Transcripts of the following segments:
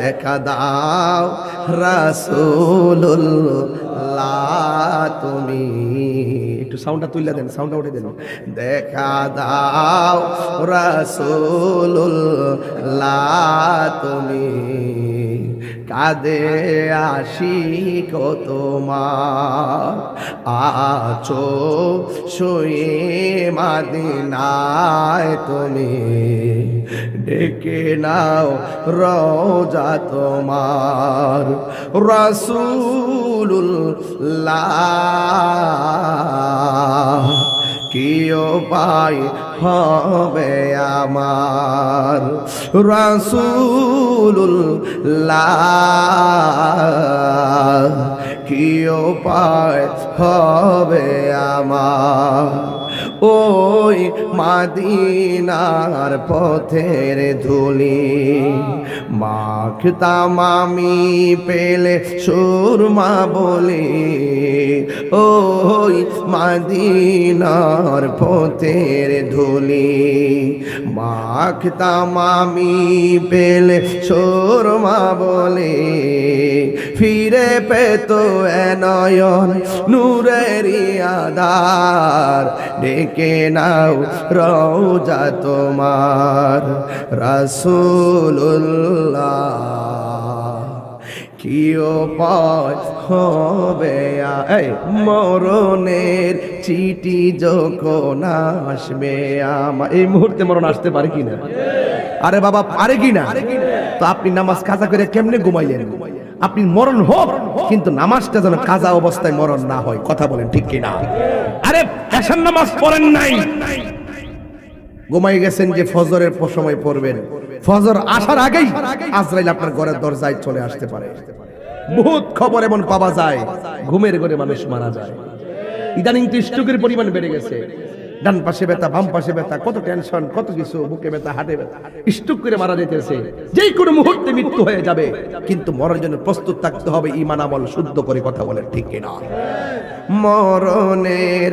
দেখা দাও, রাসূলুল্লাহ, তুমি। একটু সাউন্ডটা তুলে দেন সাউন্ডটা উঠে দেন। দেখা দাও, রাসূলুল্লাহ, তুমি। কাদে আসি তোমার। আছো শুয়ে মাদিনায় তুমি। ডেকে নাও রোজা তোমার। রসুল্লাহ কি পাই হবে আমার? রাসূলুল্লাহ কি পায় হবে আমার? ওই মাদিনার পথের ধুলি মাখতাম আমি পেলে সুরমা বলে, ওই মাদিনার পথের ধুলি মাখতাম আমি পেলে সুরমা বলে ফিরে পেত নয়ন নূরেরি আদার ডেকে নাও রওজা তোমার রাসূলুল্লাহ। কিও পায় হবে মরণের চিঠি যখন আসবে আমার এই মুহূর্তে মরণ আসতে পারে কিনা আরে বাবা, পারে কিনা তো আপনি নামাজ কাজা করে কেমনে ঘুমাইলেন ঘুমাইলেন? আপনি মরণ হোক কিন্তু নামাজটা যেন কাজা অবস্থায় মরণ না হয় কথা বলেন ঠিক কিনা? আরে পেশার নামাজ পড়েন নাই। ঘুমাই গেছেন যে ফজরের সময় পড়বেন। ফজর আসার আগেই আজরাইল আপনার ঘরের দরজায় চলে আসতে পারে। বহুত খবর এমন পাওয়া যায় ঘুমের ঘরে মানুষ মারা যায়। ইদানিং তো স্ট্রোকের পরিমাণ বেড়ে গেছে। ডান পাশে ব্যথা, বাম পাশে ব্যথা, কত টেনশন কত কিছু, বুকে ব্যথা, হাটে ব্যথা। স্টুক করে মারা যেতেছে যে কোনো মুহূর্তে মৃত্যু হয়ে যাবে। কিন্তু মরার জন্য প্রস্তুত থাকতে হবে ইমান আমল শুদ্ধ করে কথা বলে ঠিক কিনা? মরণের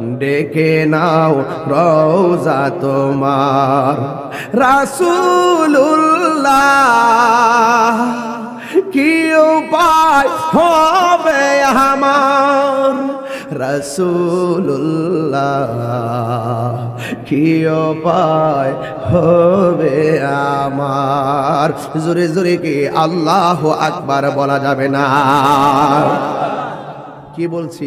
ডেকে নাও রওজা তোমার। রাসূলুল্লাহ, কি উপায় হবে আমার? রসুল্লাহ কি উপায় হবে আমার? জোরে জোরে কি আল্লাহ আকবার বলা যাবে না? কি বলছি?